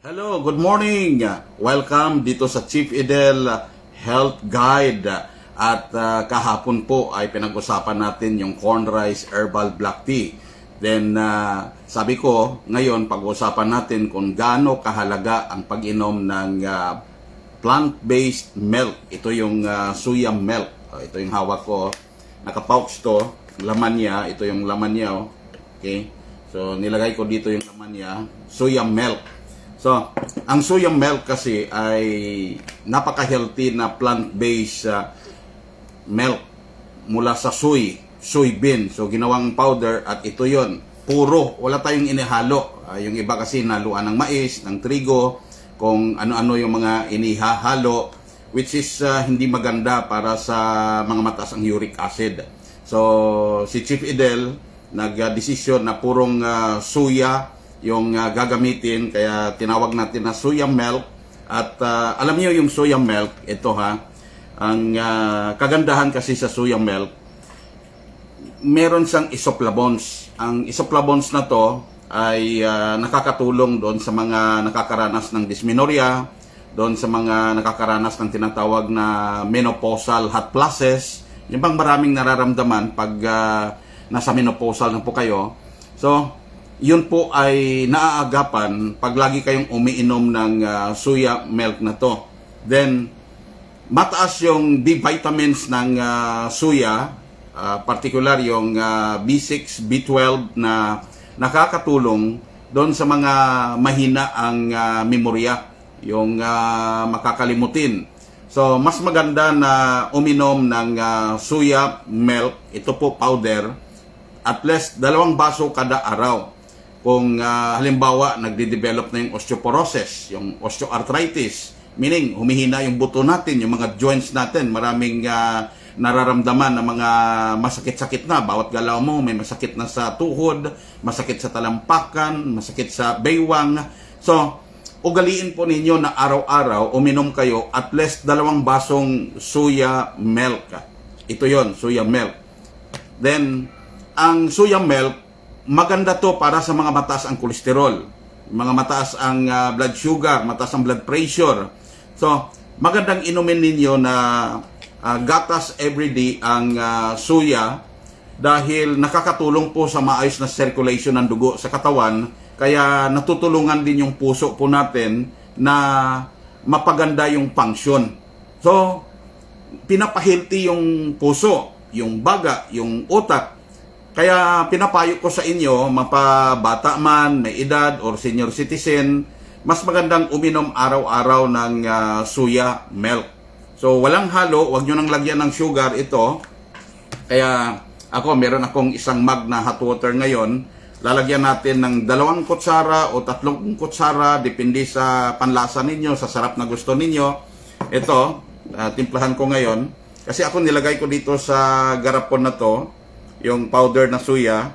Hello, good morning. Welcome dito sa Chief Edel Health Guide. At ah, kahapon po ay pinag-usapan natin yung corn rice herbal black tea. Then ah, sabi ko, ngayon pag-usapan natin kung gaano kahalaga ang pag-inom ng ah, plant-based milk. Ito yung ah, suya milk. Oh, ito yung hawak ko. Naka-pouch to. Laman niya. Ito yung laman niya. Oh. Okay. So, nilagay ko dito yung laman niya. Soya milk. So, ang soya milk kasi ay napaka-healthy na plant-based uh, milk mula sa soy, soybean. So, ginawang powder at ito yon Puro, wala tayong inihalo. Ah, yung iba kasi naluan ng mais, ng trigo, kung ano-ano yung mga inihahalo, which is uh, hindi maganda para sa mga mataas ang uric acid. So, si Chief Edel, nag-desisyon na purong uh, suya yung uh, gagamitin. Kaya tinawag natin na soya milk. At uh, alam niyo yung soya milk? Ito ha? Ang uh, kagandahan kasi sa soya milk meron siyang isoflavones ang isoflavones na to ay uh, nakakatulong doon sa mga nakakaranas ng dysmenorrhea doon sa mga nakakaranas ng tinatawag na menopausal hot flashes. Yung bang maraming nararamdaman pag uh, nasa menopausal na po kayo. So yun po ay naaagapan pag lagi kayong umiinom ng uh, soya milk na to. Then, mataas yung B vitamins ng uh, soya, uh, particular yung uh, B6, B12 na nakakatulong doon sa mga mahina ang uh, memorya, yung uh, makakalimutin. So, mas maganda na uminom ng uh, soya milk, ito po powder, at least dalawang baso kada araw kung uh, halimbawa nagde-develop na yung osteoporosis, yung osteoarthritis, meaning humihina yung buto natin, yung mga joints natin, maraming uh, nararamdaman ng mga masakit-sakit na. Bawat galaw mo may masakit na sa tuhod, masakit sa talampakan, masakit sa baywang. So, ugaliin po ninyo na araw-araw uminom kayo at least dalawang basong soya milk. Ito yon soya milk. Then, ang soya milk maganda to para sa mga mataas ang kolesterol, mga mataas ang uh, blood sugar, mataas ang blood pressure. So, magandang inumin ninyo na uh, gatas everyday ang uh, suya dahil nakakatulong po sa maayos na circulation ng dugo sa katawan kaya natutulungan din yung puso po natin na mapaganda yung function. So, pinapahilti yung puso, yung baga, yung utak, kaya pinapayo ko sa inyo, mapabata man, may edad, or senior citizen, mas magandang uminom araw-araw ng uh, suya milk. So, walang halo, wag nyo nang lagyan ng sugar ito. Kaya ako, meron akong isang mug na hot water ngayon. Lalagyan natin ng dalawang kutsara o tatlong kutsara, depende sa panlasa ninyo, sa sarap na gusto ninyo. Ito, uh, timplahan ko ngayon. Kasi ako nilagay ko dito sa garapon na to, yung powder na suya.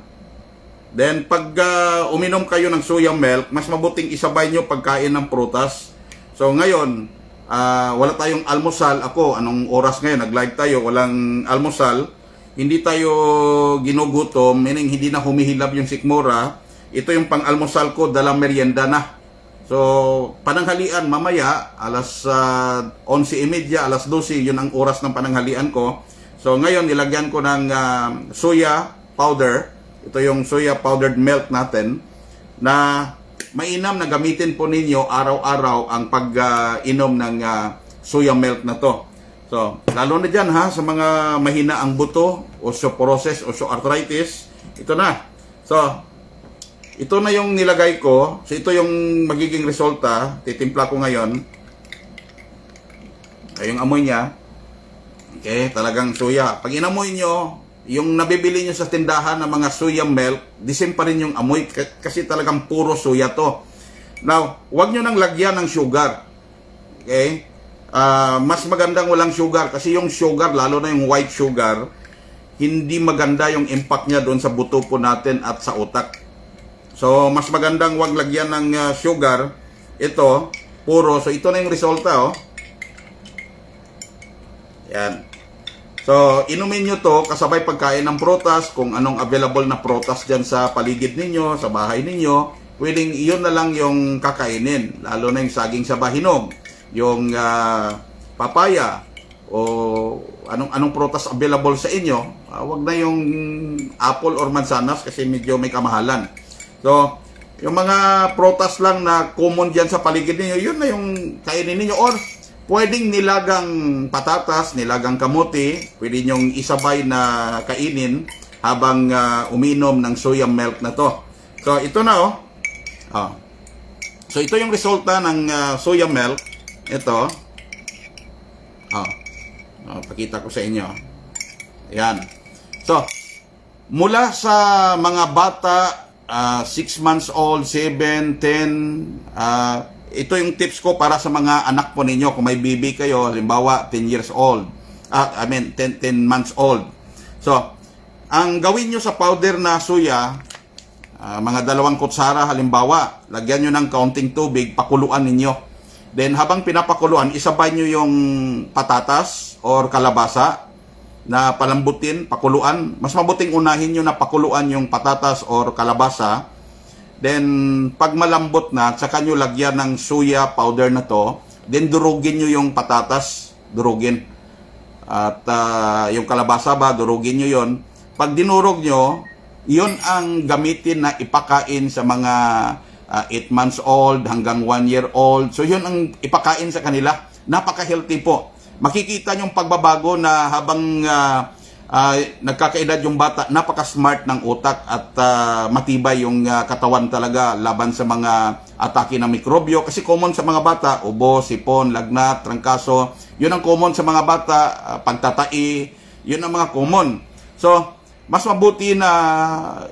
Then pag uh, uminom kayo ng soya milk, mas mabuting isabay nyo pagkain ng prutas. So ngayon, uh, wala tayong almusal. Ako, anong oras ngayon? Nag-live tayo, walang almusal. Hindi tayo ginugutom, meaning hindi na humihilab yung sikmura. Ito yung pang-almusal ko, dalang merienda na. So, pananghalian mamaya, alas uh, 11.30, alas 12, yun ang oras ng pananghalian ko. So ngayon nilagyan ko ng uh, soya powder. Ito yung soya powdered milk natin na mainam na gamitin po ninyo araw-araw ang pag-inom uh, ng uh, soya milk na to. So, lalo na dyan ha, sa mga mahina ang buto, osteoporosis, osteoarthritis, ito na. So, ito na yung nilagay ko. So, ito yung magiging resulta. Titimpla ko ngayon. Ay, yung amoy niya. Okay, talagang suya. Pag inamoy nyo, yung nabibili nyo sa tindahan ng mga suya milk, disim pa rin yung amoy kasi talagang puro suya to. Now, wag nyo nang lagyan ng sugar. Okay? Uh, mas magandang walang sugar kasi yung sugar, lalo na yung white sugar, hindi maganda yung impact niya doon sa buto po natin at sa utak. So, mas magandang wag lagyan ng uh, sugar. Ito, puro. So, ito na yung resulta, oh. Yan. So, inumin nyo to kasabay pagkain ng protas, kung anong available na protas dyan sa paligid ninyo, sa bahay ninyo, pwedeng yun na lang yung kakainin. Lalo na yung saging sa bahinog, yung ah, papaya, o anong anong prutas available sa inyo, ah, wag na yung apple or mansanas kasi medyo may kamahalan. So, yung mga prutas lang na common diyan sa paligid niyo, yun na yung kainin niyo or pwedeng nilagang patatas, nilagang kamote, pwede nyong isabay na kainin habang ah, uminom ng soya milk na to. So, ito na oh. Ah. So, ito yung resulta ng ah, soya milk. Ito. Ah. Ah, pakita ko sa inyo. Ayan. So, mula sa mga bata, 6 months old, 7, 10, ah, ito yung tips ko para sa mga anak po ninyo. Kung may baby kayo, halimbawa 10 years old, ah, I mean 10, 10 months old. So, ang gawin nyo sa powder na suya, ah, mga dalawang kutsara halimbawa, lagyan nyo ng kaunting tubig, pakuluan ninyo. Then habang pinapakuluan, isabay nyo yung patatas or kalabasa na palambutin, pakuluan. Mas mabuting unahin nyo na pakuluan yung patatas or kalabasa. Then, pag malambot na, saka nyo lagyan ng suya powder na to. Then, durugin nyo yung patatas. Durugin. At ah, yung kalabasa ba, durugin nyo yon. Pag dinurog nyo, yun ang gamitin na ipakain sa mga 8 months old hanggang 1 year old. So yun ang ipakain sa kanila. Napaka-healthy po. Makikita yung pagbabago na habang ah, ah, nagkakaedad yung bata, napaka-smart ng utak at ah, matibay yung ah, katawan talaga laban sa mga atake ng mikrobyo. Kasi common sa mga bata, ubo, sipon, lagnat, trangkaso. Yun ang common sa mga bata, ah, pagtatai. Yun ang mga common. So, mas mabuti na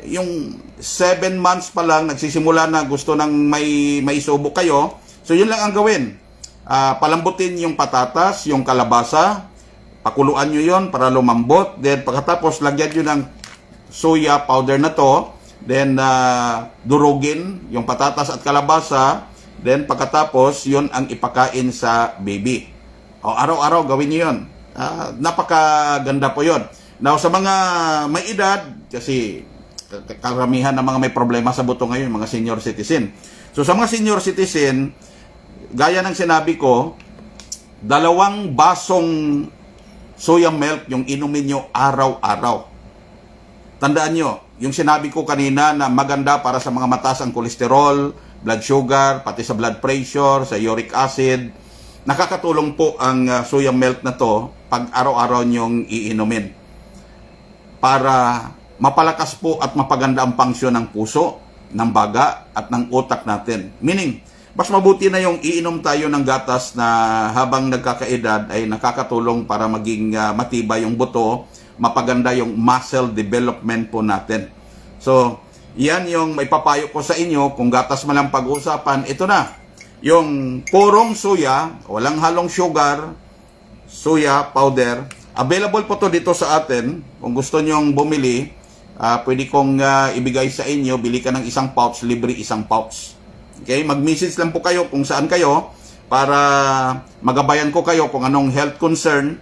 yung 7 months pa lang nagsisimula na gusto nang may may subo kayo. So yun lang ang gawin. Ah, palambutin yung patatas, yung kalabasa, pakuluan nyo yon para lumambot. Then pagkatapos lagyan nyo ng soya powder na to. Then ah, durugin yung patatas at kalabasa. Then pagkatapos yun ang ipakain sa baby. O araw-araw gawin nyo yun. Ah, napakaganda po yon. Now sa mga may edad, kasi karamihan ng mga may problema sa buto ngayon, mga senior citizen. So sa mga senior citizen, gaya ng sinabi ko, dalawang basong soya milk yung inumin nyo araw-araw. Tandaan nyo, yung sinabi ko kanina na maganda para sa mga mataas ang kolesterol, blood sugar, pati sa blood pressure, sa uric acid, nakakatulong po ang uh, soya milk na to pag araw-araw nyong iinumin para mapalakas po at mapaganda ang pangsyon ng puso, ng baga at ng utak natin. Meaning, mas mabuti na yung iinom tayo ng gatas na habang nagkakaedad ay nakakatulong para maging ah, matibay yung buto, mapaganda yung muscle development po natin. So, yan yung may papayo ko sa inyo. Kung gatas man lang pag-uusapan, ito na. Yung purong suya, walang halong sugar, suya powder. Available po to dito sa atin. Kung gusto nyong bumili, ah, pwede kong ah, ibigay sa inyo. Bili ka ng isang pouch, libre isang pouch. Okay, mag-message lang po kayo kung saan kayo para magabayan ko kayo kung anong health concern.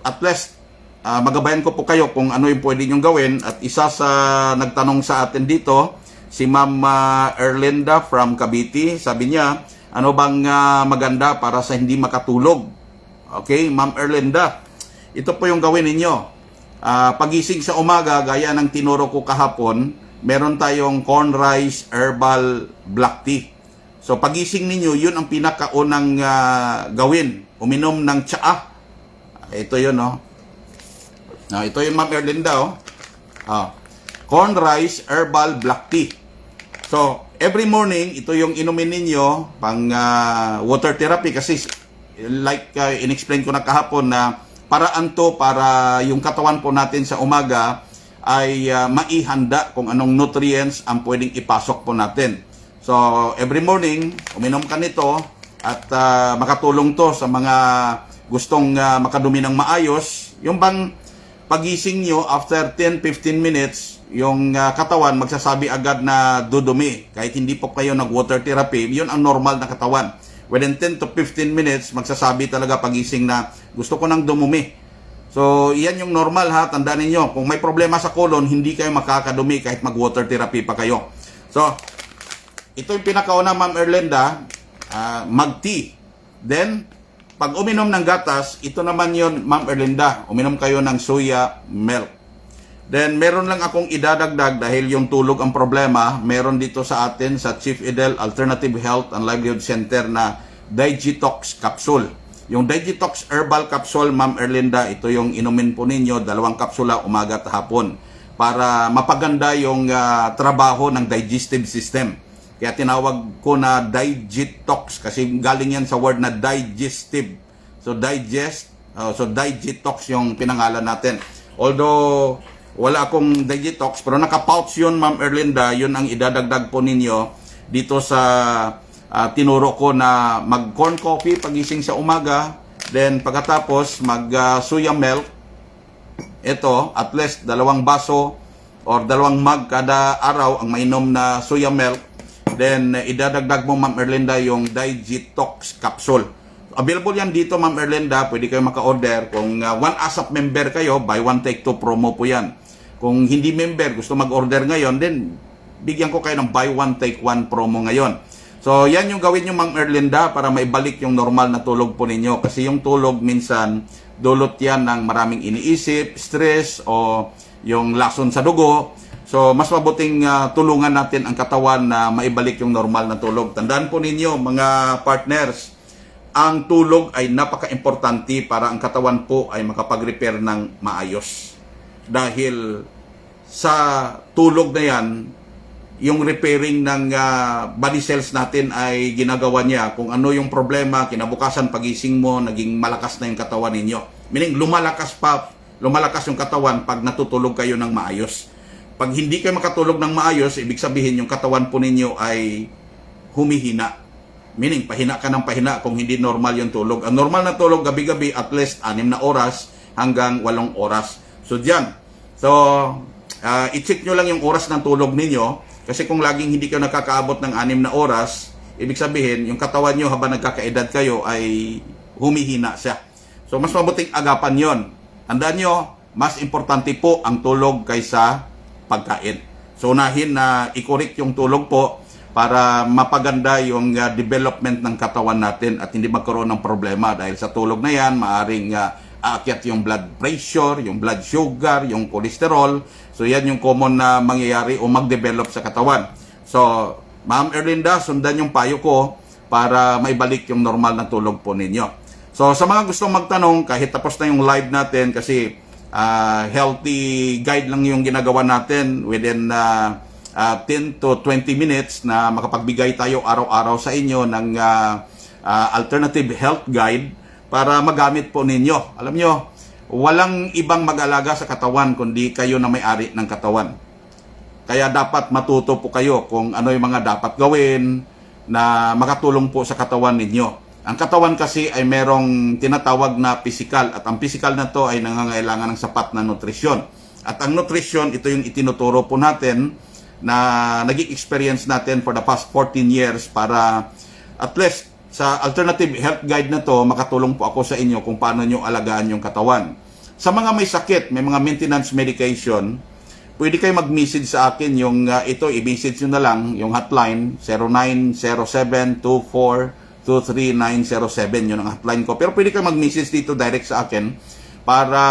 At least, ah, magabayan ko po kayo kung ano yung pwede nyong gawin. At isa sa nagtanong sa atin dito, si Ma'am ah, Erlinda from Cavite, sabi niya, ano bang ah, maganda para sa hindi makatulog? Okay, Ma'am Erlinda, ito po yung gawin ninyo. Ah, pagising sa umaga, gaya ng tinuro ko kahapon, meron tayong corn rice herbal black tea. So pagising ninyo, yun ang pinakaunang ah, gawin. Uminom ng tsaa. Ito yun, no? Ah, ito yung Ma'am Erlinda, oh. Ah, corn rice herbal black tea. So, every morning, ito yung inumin ninyo pang ah, water therapy kasi like uh, inexplain ko na kahapon na paraan to para yung katawan po natin sa umaga ay ah, maihanda kung anong nutrients ang pwedeng ipasok po natin. So, every morning, uminom ka nito at ah, makatulong to sa mga gustong ah, makadumi ng maayos. Yung bang pagising nyo after 10-15 minutes, yung ah, katawan magsasabi agad na dudumi. Kahit hindi po kayo nag-water therapy, yun ang normal na katawan. Within 10 to 15 minutes, magsasabi talaga pagising na gusto ko nang dumumi. So, yan yung normal ha. Tandaan ninyo, kung may problema sa colon, hindi kayo makakadumi kahit mag-water therapy pa kayo. So, ito yung pinakauna, Ma'am Erlenda, ah, mag-tea. Then, pag uminom ng gatas, ito naman yon Ma'am Erlinda, uminom kayo ng soya milk. Then, meron lang akong idadagdag dahil yung tulog ang problema. Meron dito sa atin sa Chief Edel Alternative Health and Livelihood Center na Digitox Capsule. Yung Digitox Herbal Capsule, Ma'am Erlinda, ito yung inumin po ninyo, dalawang kapsula umaga at hapon para mapaganda yung ah, trabaho ng digestive system. Kaya tinawag ko na digitox kasi galing yan sa word na digestive. So digest, uh, so digitox yung pinangalan natin. Although wala akong digitox pero naka-pouch yun Ma'am Erlinda, yun ang idadagdag po ninyo dito sa ah, tinuro ko na mag corn coffee pagising sa umaga, then pagkatapos mag soya milk ito, at least dalawang baso or dalawang mug kada araw ang mainom na soya milk. Then, eh, idadagdag mo, Ma'am Erlinda, yung Digitox capsule. Available yan dito, Ma'am Erlinda. Pwede kayo maka-order. Kung uh, one ASAP member kayo, buy one take two promo po yan. Kung hindi member, gusto mag-order ngayon, then bigyan ko kayo ng buy one take one promo ngayon. So, yan yung gawin nyo, Ma'am Erlinda, para maibalik yung normal na tulog po ninyo. Kasi yung tulog, minsan, dulot yan ng maraming iniisip, stress, o yung lason sa dugo. So, mas mabuting ah, tulungan natin ang katawan na maibalik yung normal na tulog. Tandaan po ninyo, mga partners, ang tulog ay napaka-importante para ang katawan po ay makapag-repair ng maayos. Dahil sa tulog na yan, yung repairing ng ah, body cells natin ay ginagawa niya. Kung ano yung problema, kinabukasan pagising mo, naging malakas na yung katawan ninyo. Meaning, lumalakas pa, lumalakas yung katawan pag natutulog kayo ng maayos. Pag hindi kayo makatulog ng maayos, ibig sabihin yung katawan po ninyo ay humihina. Meaning, pahina ka ng pahina kung hindi normal yung tulog. Ang normal na tulog gabi-gabi at least 6 na oras hanggang 8 oras. So, diyan. So, ah, i-check nyo lang yung oras ng tulog ninyo kasi kung laging hindi kayo nakakaabot ng 6 na oras, ibig sabihin, yung katawan nyo habang nagkakaedad kayo ay humihina siya. So, mas mabuting agapan yon. Tandaan nyo, mas importante po ang tulog kaysa pagkain. So, unahin na i-correct yung tulog po para mapaganda yung uh, development ng katawan natin at hindi magkaroon ng problema dahil sa tulog na yan, maaring uh, aakyat yung blood pressure, yung blood sugar, yung cholesterol. So, yan yung common na mangyayari o mag-develop sa katawan. So, Ma'am Erlinda, sundan yung payo ko para maibalik yung normal na tulog po ninyo. So, sa mga gustong magtanong, kahit tapos na yung live natin kasi ah, healthy guide lang yung ginagawa natin within ah, ah, 10 to 20 minutes na makapagbigay tayo araw-araw sa inyo ng ah, ah, alternative health guide para magamit po ninyo. Alam nyo, walang ibang mag-alaga sa katawan kundi kayo na may-ari ng katawan. Kaya dapat matuto po kayo kung ano yung mga dapat gawin na makatulong po sa katawan ninyo. Ang katawan kasi ay merong tinatawag na physical at ang physical na to ay nangangailangan ng sapat na nutrisyon. At ang nutrisyon, ito yung itinuturo po natin na naging experience natin for the past 14 years para at least sa alternative health guide na to, makatulong po ako sa inyo kung paano nyo alagaan yung katawan. Sa mga may sakit, may mga maintenance medication, pwede kayo mag-message sa akin yung uh, ito, i-message nyo na lang yung hotline 0907-24-23907 yun ang hotline ko. Pero pwede kayo mag-message dito direct sa akin para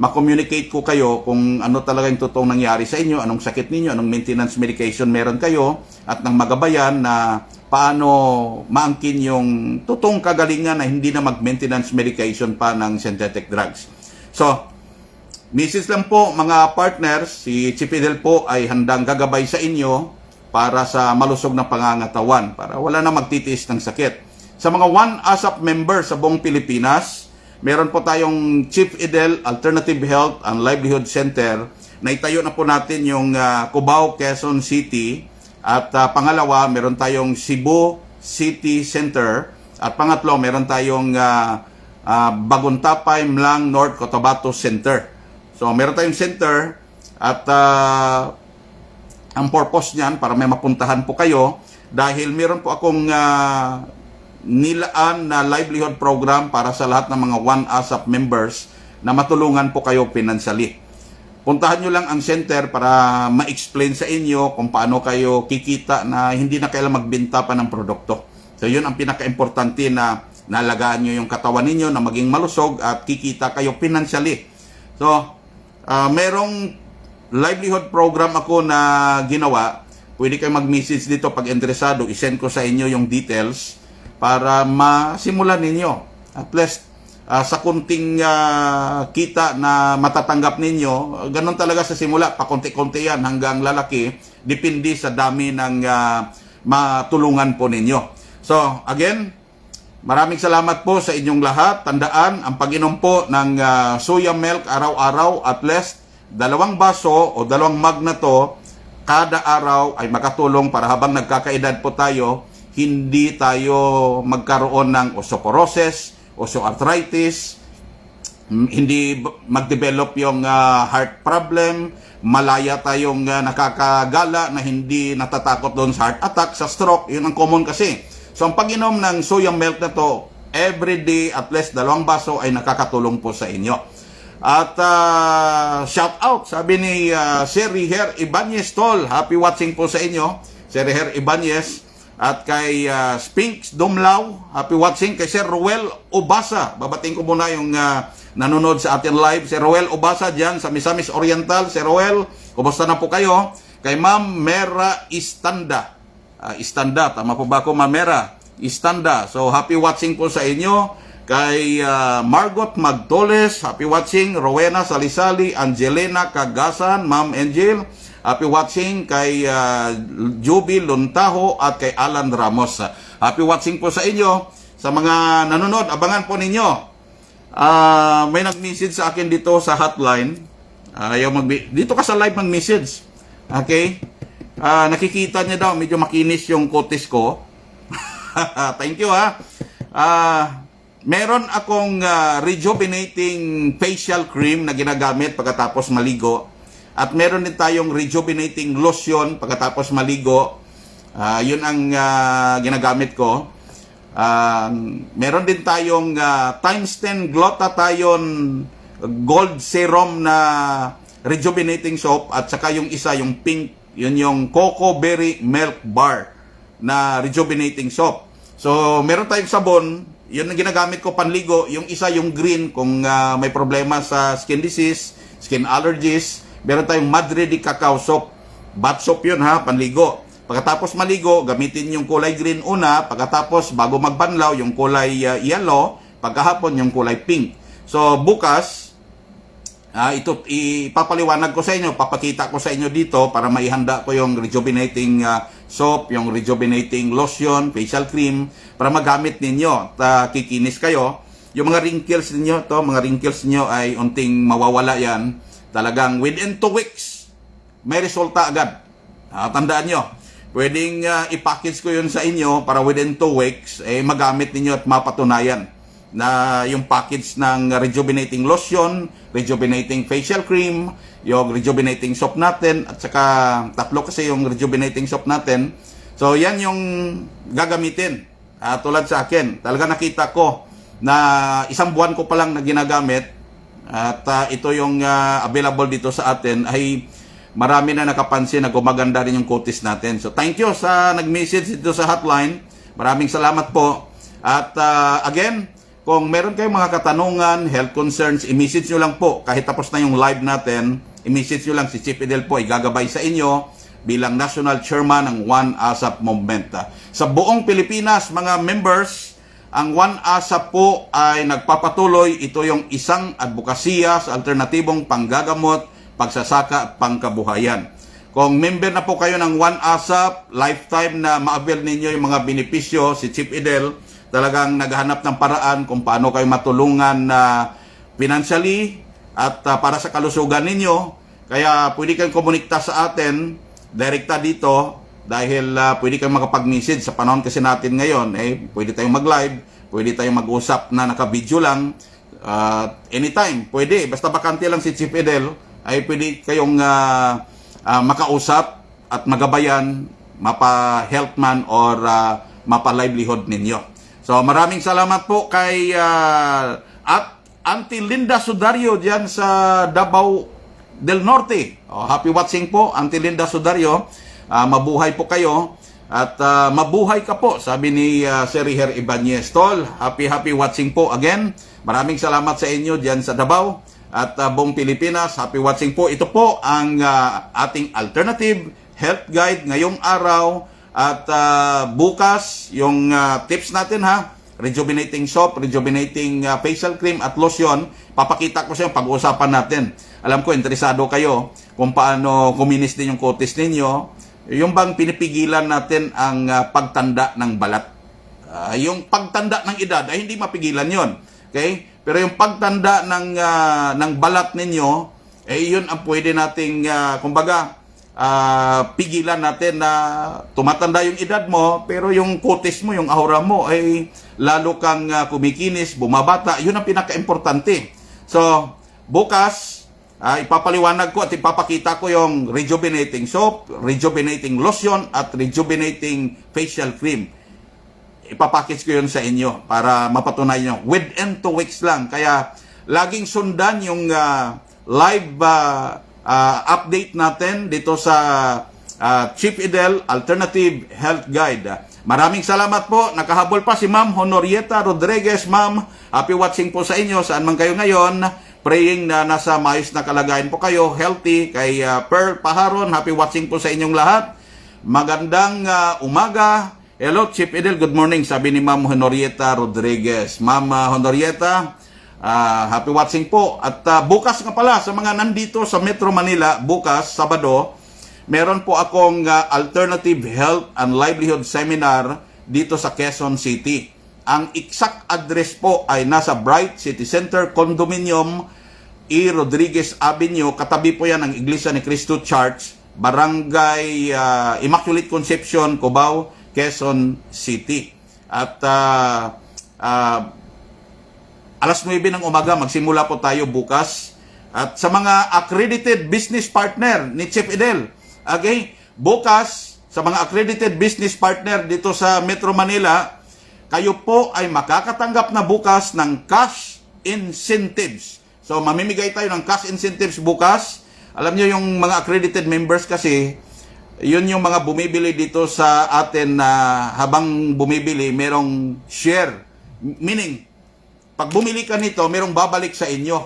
ma-communicate ko kayo kung ano talaga yung totoong nangyari sa inyo, anong sakit ninyo, anong maintenance medication meron kayo, at nang magabayan na paano maangkin yung totoong kagalingan na hindi na mag-maintenance medication pa ng synthetic drugs. So, Mrs. lang po, mga partners, si Chief Fidel po ay handang gagabay sa inyo para sa malusog na pangangatawan, para wala na magtitiis ng sakit. Sa mga One ASAP members sa buong Pilipinas, meron po tayong Chief Edel Alternative Health and Livelihood Center na itayo na po natin yung uh, Cubao, Quezon City. At uh, pangalawa, meron tayong Cebu City Center. At pangatlo, meron tayong uh, uh, Baguntapay, Mlang, North Cotabato Center. So, meron tayong center at uh, ang purpose niyan para may mapuntahan po kayo dahil meron po akong uh, nilaan na livelihood program para sa lahat ng mga One ASAP members na matulungan po kayo financially. Puntahan nyo lang ang center para ma-explain sa inyo kung paano kayo kikita na hindi na kailangan magbenta pa ng produkto. So yun ang pinaka-importante na nalagaan nyo yung katawan ninyo na maging malusog at kikita kayo financially. So, ah, merong livelihood program ako na ginawa. Pwede kayo mag-message dito pag interesado. I-send ko sa inyo yung details para masimulan ninyo. At least, ah, sa kunting ah, kita na matatanggap ninyo, ganun talaga sa simula. Pakunti-kunti yan hanggang lalaki. Depende sa dami ng ah, matulungan po ninyo. So, again, Maraming salamat po sa inyong lahat. Tandaan, ang pag-inom po ng ah, soya milk araw-araw at least dalawang baso o dalawang mug na to kada araw ay makatulong para habang nagkakaedad po tayo, hindi tayo magkaroon ng osteoporosis, osteoarthritis, hindi mag-develop yung ah, heart problem, malaya tayong ah, nakakagala na hindi natatakot doon sa heart attack, sa stroke, yun ang common kasi. So ang pag-inom ng soya milk na to, every day at least dalawang baso ay nakakatulong po sa inyo. At ah, shout out, sabi ni uh, Sir Riher Ibanez Tol, happy watching po sa inyo. Sir Riher Ibanez at kay ah, Spinks Dumlaw, happy watching. Kay Sir Ruel Obasa, babating ko muna yung ah, nanonood sa atin live. Sir Ruel Obasa dyan sa Misamis Oriental. Sir Ruel, kumusta na po kayo? Kay Ma'am Mera Istanda. Ah, Istanda, tama po ba ako, Ma'am Mera? Istanda. So, happy watching po sa inyo. Kay ah, Margot Magtoles, happy watching. Rowena Salisali, Angelina Cagasan, Ma'am Angel. Happy watching kay ah, Juby Luntaho at kay Alan Ramos. Happy watching po sa inyo. Sa mga nanonood, abangan po ninyo. Ah, may nag-message sa akin dito sa hotline. Ayaw mag dito ka sa live mag-message. Okay? Ah, nakikita niya daw medyo makinis yung kutis ko. Thank you ha. Ah, meron akong ah, rejuvenating facial cream na ginagamit pagkatapos maligo. At meron din tayong rejuvenating lotion pagkatapos maligo. Ah, yun ang ah, ginagamit ko. Ah, meron din tayong ah, times 10 glutathione gold serum na rejuvenating soap at saka yung isa yung pink yun yung cocoa berry milk bar na rejuvenating soap. So, meron tayong sabon, yun ang ginagamit ko panligo, yung isa yung green kung ah, may problema sa skin disease, skin allergies, meron tayong Madre de Cacao soap. Bath soap yun ha, panligo. Pagkatapos maligo, gamitin yung kulay green una, pagkatapos bago magbanlaw, yung kulay ah, yellow, pagkahapon yung kulay pink. So, bukas, Ah, ito ipapaliwanag ko sa inyo, papakita ko sa inyo dito para maihanda ko yung rejuvenating ah, soap, yung rejuvenating lotion, facial cream para magamit ninyo at ah, kikinis kayo. Yung mga wrinkles ninyo, to, mga wrinkles niyo ay unting mawawala yan. Talagang within 2 weeks, may resulta agad. Ah, tandaan nyo, pwedeng ah, i-package ko yun sa inyo para within 2 weeks, eh, magamit ninyo at mapatunayan na yung package ng rejuvenating lotion, rejuvenating facial cream, yung rejuvenating soap natin, at saka tatlo kasi yung rejuvenating soap natin. So, yan yung gagamitin. Ah, tulad sa akin, talaga nakita ko na isang buwan ko pa lang na ginagamit at ah, ito yung ah, available dito sa atin ay marami na nakapansin na gumaganda rin yung kutis natin. So, thank you sa nag-message dito sa hotline. Maraming salamat po. At ah, again, kung meron kayong mga katanungan, health concerns, i-message nyo lang po. Kahit tapos na yung live natin, i-message nyo lang si Chief Edel po, igagabay sa inyo bilang National Chairman ng One ASAP Movement. Sa buong Pilipinas, mga members, ang One ASAP po ay nagpapatuloy. Ito yung isang advokasya sa alternatibong panggagamot, pagsasaka at pangkabuhayan. Kung member na po kayo ng One ASAP, lifetime na ma-avail ninyo yung mga benepisyo, si Chief Edel, talagang naghahanap ng paraan kung paano kayo matulungan na financially at ah, para sa kalusugan ninyo. Kaya pwede kayong komunikta sa atin, direkta dito, dahil ah, pwede kayong makapag-message sa panahon kasi natin ngayon. Eh, pwede tayong mag-live, pwede tayong mag-usap na naka-video lang. Ah, anytime, pwede. Basta bakante lang si Chief Edel, ay pwede kayong ah, ah, makausap at magabayan, mapa-health man or ah, mapa-livelihood ninyo. So maraming salamat po kay ah, at Auntie Linda Sudario diyan sa Davao del Norte. Oh, happy watching po, Auntie Linda Sudario. Ah, mabuhay po kayo. At ah, mabuhay ka po, sabi ni uh, Sir Riher Ibanez. Tol, happy happy watching po again. Maraming salamat sa inyo diyan sa Davao at uh, buong Pilipinas. Happy watching po. Ito po ang ah, ating alternative health guide ngayong araw at ah, bukas yung ah, tips natin ha. Rejuvenating soap, rejuvenating ah, facial cream at lotion. Papakita ko sa inyo pag-uusapan natin. Alam ko interesado kayo kung paano kuminis din yung kutis ninyo. Yung bang pinipigilan natin ang ah, pagtanda ng balat. Ah, yung pagtanda ng edad ay hindi mapigilan yon. Okay? Pero yung pagtanda ng ah, ng balat ninyo, eh yun ang pwede nating ah, kumbaga ah, pigilan natin na tumatanda yung edad mo, pero yung kutis mo, yung aura mo ay lalo kang ah, kumikinis, bumabata. Yun ang pinaka-importante. So, bukas Ah, ipapaliwanag ko at ipapakita ko yung rejuvenating soap, rejuvenating lotion, at rejuvenating facial cream. Ipapackage ko yun sa inyo para mapatunayan nyo. Within 2 weeks lang. Kaya laging sundan yung ah, live ah, ah, update natin dito sa ah, Chief Idel Alternative Health Guide. Maraming salamat po. Nakahabol pa si Ma'am Honorieta Rodriguez. Ma'am, happy watching po sa inyo. Saan man kayo ngayon. Praying na nasa maayos na kalagayan po kayo, healthy. Kay ah, Pearl Paharon, happy watching po sa inyong lahat. Magandang ah, umaga. Hello, Chief Idel. Good morning. Sabi ni Ma'am Honorieta Rodriguez. Ma'am ah, Honorieta, ah, happy watching po. At ah, bukas nga pala, sa mga nandito sa Metro Manila, bukas, Sabado, meron po akong ah, Alternative Health and Livelihood Seminar dito sa Quezon City. Ang exact address po ay nasa Bright City Center Condominium E. Rodriguez Avenue. Katabi po yan ng Iglesia ni Cristo Church, Barangay ah, Immaculate Conception, Cubao, Quezon City. At ah, ah, alas 9 ng umaga, magsimula po tayo bukas. At sa mga accredited business partner ni Chief Idel, okay, bukas, sa mga accredited business partner dito sa Metro Manila, kayo po ay makakatanggap na bukas ng cash incentives. So, mamimigay tayo ng cash incentives bukas. Alam nyo yung mga accredited members kasi, yun yung mga bumibili dito sa atin na habang bumibili, merong share. Meaning, pag bumili ka nito, merong babalik sa inyo.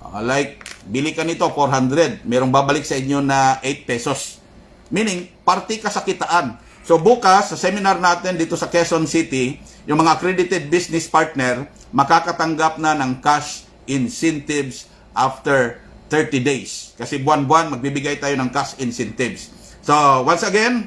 Ah, like, bili ka nito 400, merong babalik sa inyo na 8 pesos. Meaning, party ka sa kitaan. So bukas, sa seminar natin dito sa Quezon City, yung mga accredited business partner, makakatanggap na ng cash incentives after 30 days. Kasi buwan-buwan, magbibigay tayo ng cash incentives. So, once again,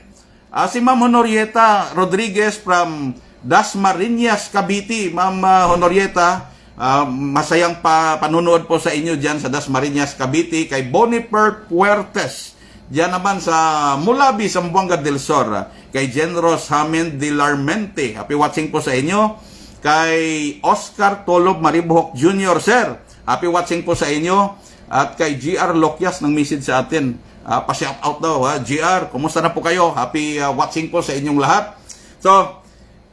ah, si Ma'am Honorieta Rodriguez from Dasmariñas, Cavite. Ma'am ah, Honorieta, ah, masayang pa panunood po sa inyo dyan sa Dasmariñas, Cavite. Kay Boniper Puertes, Diyan naman sa Mulabi, Zamboanga del Sur, kay Generos Hamen de Larmente. Happy watching po sa inyo. Kay Oscar Tolob Maribuhok Jr. Sir, happy watching po sa inyo. At kay GR Lokyas ng message sa atin. Uh, pa-shout out daw ha. GR, kumusta na po kayo? Happy uh, watching po sa inyong lahat. So,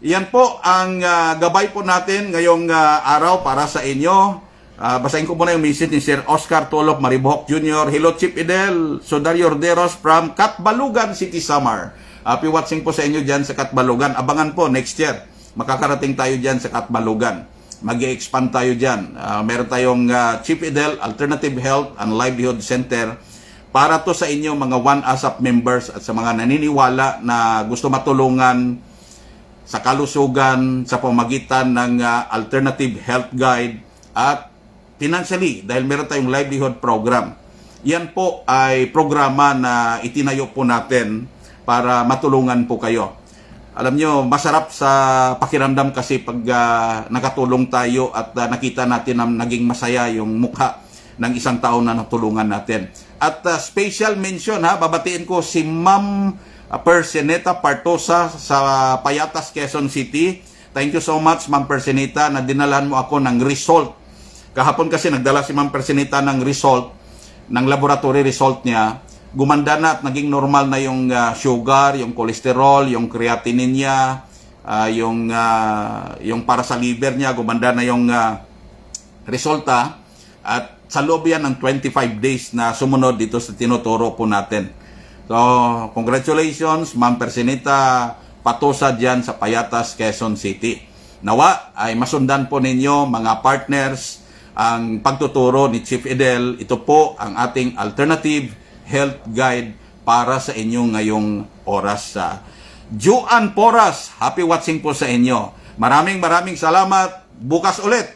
yan po ang uh, gabay po natin ngayong uh, araw para sa inyo. Ah, basahin ko muna yung message ni Sir Oscar Tolop Maribohok Jr. Hello Chip Idel, Sodario Orderos from Katbalugan City, Samar. Happy watching po sa inyo dyan sa Katbalugan. Abangan po next year. Makakarating tayo dyan sa Katbalugan. mag expand tayo dyan. Ah, meron tayong ah, Chip Idel Alternative Health and Livelihood Center para to sa inyo mga One ASAP members at sa mga naniniwala na gusto matulungan sa kalusugan sa pamagitan ng ah, Alternative Health Guide at financially dahil meron tayong livelihood program. Yan po ay programa na itinayo po natin para matulungan po kayo. Alam nyo, masarap sa pakiramdam kasi pag ah, nakatulong tayo at ah, nakita natin na naging masaya yung mukha ng isang tao na natulungan natin. At ah, special mention ha, babatiin ko si Ma'am Perseneta Partosa sa Payatas, Quezon City. Thank you so much, Ma'am Perseneta, na dinalahan mo ako ng result Kahapon kasi nagdala si Ma'am Persinita ng result, ng laboratory result niya. Gumanda na at naging normal na yung uh, sugar, yung cholesterol, yung creatinine niya, uh, yung, uh, yung para sa liver niya, gumanda na yung uh, resulta. At sa loob yan ng 25 days na sumunod dito sa tinuturo po natin. So, congratulations, Ma'am Persinita Patusa dyan sa Payatas, Quezon City. Nawa ay masundan po ninyo mga partners ang pagtuturo ni Chief Edel. Ito po ang ating alternative health guide para sa inyo ngayong oras. Juan Poras, happy watching po sa inyo. Maraming maraming salamat. Bukas ulit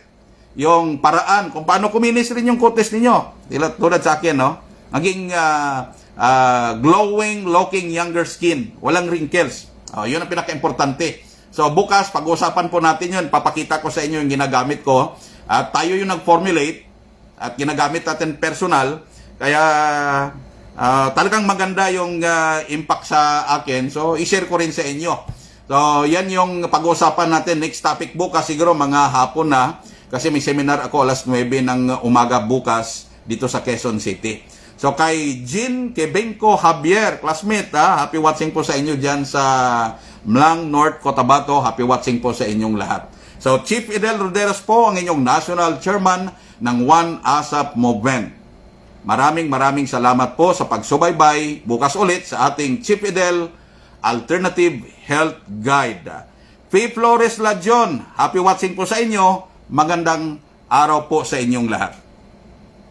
yung paraan kung paano kuminis rin yung kutis ninyo. Tulad, sa akin, no? Maging ah, ah, glowing, looking younger skin. Walang wrinkles. Oh, yun ang pinaka-importante. So bukas, pag-usapan po natin yun. Papakita ko sa inyo yung ginagamit ko. At tayo yung nag-formulate at ginagamit natin personal. Kaya ah, talagang maganda yung ah, impact sa akin. So i-share ko rin sa inyo. So yan yung pag-uusapan natin. Next topic bukas siguro mga hapon na. Kasi may seminar ako alas 9 ng umaga bukas dito sa Quezon City. So kay Jean Kebenko Javier, classmate, ha? happy watching po sa inyo dyan sa Mlang North Cotabato. Happy watching po sa inyong lahat. So Chief Edel Roderos po ang inyong National Chairman ng One ASAP Movement. Maraming maraming salamat po sa pagsubaybay. Bukas ulit sa ating Chief Edel Alternative Health Guide. Fee Flores Lajon, happy watching po sa inyo. Magandang araw po sa inyong lahat.